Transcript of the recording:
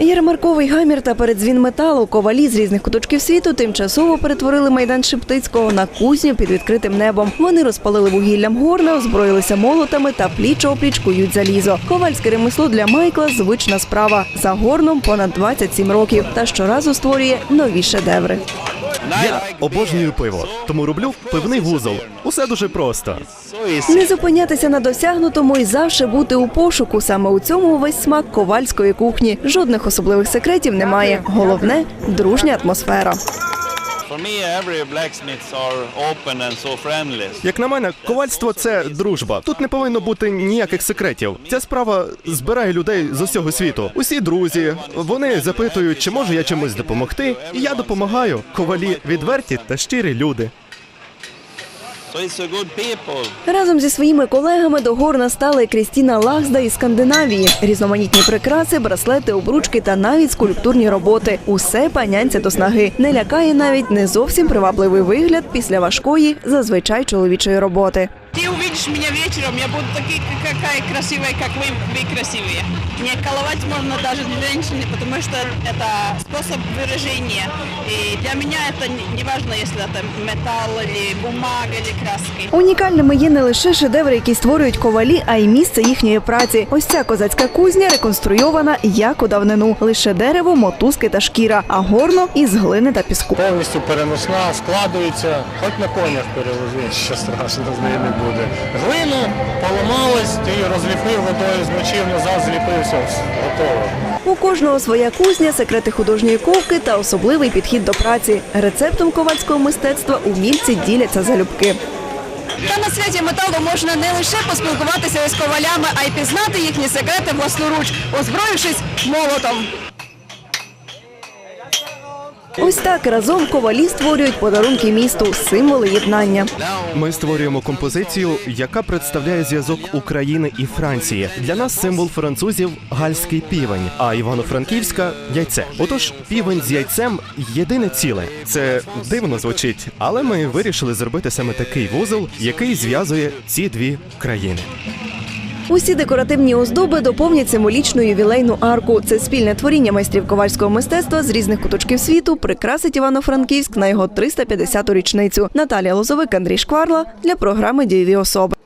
Ярмарковий гамір та передзвін металу ковалі з різних куточків світу тимчасово перетворили майдан Шептицького на кузню під відкритим небом. Вони розпалили вугіллям горна, озброїлися молотами та пліч опліч кують залізо. Ковальське ремесло для Майкла звична справа. За горном понад 27 років та щоразу створює нові шедеври. Я обожнюю пиво, тому роблю пивний вузол. Усе дуже просто. Не зупинятися на досягнутому і завжди бути у пошуку. Саме у цьому увесь смак ковальської кухні. Жодних особливих секретів немає. Головне дружня атмосфера. Як на мене, ковальство це дружба. Тут не повинно бути ніяких секретів. Ця справа збирає людей з усього світу. Усі друзі. Вони запитують, чи можу я чимось допомогти. І я допомагаю. Ковалі відверті та щирі люди. Разом зі своїми колегами до горна стала і Крістіна Лахзда із Скандинавії. Різноманітні прикраси, браслети, обручки та навіть скульптурні роботи. Усе панянця до снаги. Не лякає навіть не зовсім привабливий вигляд після важкої, зазвичай чоловічої роботи Ты увидишь меня вечером, я буду такой, какая красивая, как вы, вы красивые. Не коловать можно даже женщине, потому что это способ выражения. И для меня это не, не важно, если это металл или бумага или краски. Унікальними є не лише шедеври, які створюють ковалі, а й місце їхньої праці. Ось ця козацька кузня реконструйована як у давнину. Лише дерево, мотузки та шкіра, а горно із глини та піску. повністю переносна, складується, хоч на конях перевози, що страшно з неї не буде. Глина поламалась, ти її розліпив водою, змочив назад, зліпив, все, готово. У кожного своя кузня, секрети художньої ковки та особливий підхід до праці. Рецептом ковальського мистецтва умільці діляться залюбки. Та на святі металу можна не лише поспілкуватися із ковалями, а й пізнати їхні секрети власноруч, озброївшись молотом. Ось так разом ковалі створюють подарунки місту, символи єднання. Ми створюємо композицію, яка представляє зв'язок України і Франції. Для нас символ французів гальський півень, а Івано-Франківська яйце. Отож, півень з яйцем єдине ціле. Це дивно звучить, але ми вирішили зробити саме такий вузол, який зв'язує ці дві країни. Усі декоративні оздоби доповнять символічну ювілейну арку. Це спільне творіння майстрів ковальського мистецтва з різних куточків світу. Прикрасить Івано-Франківськ на його 350-ту річницю. Наталія Лозовик, Андрій Шкварла для програми Дієві особи.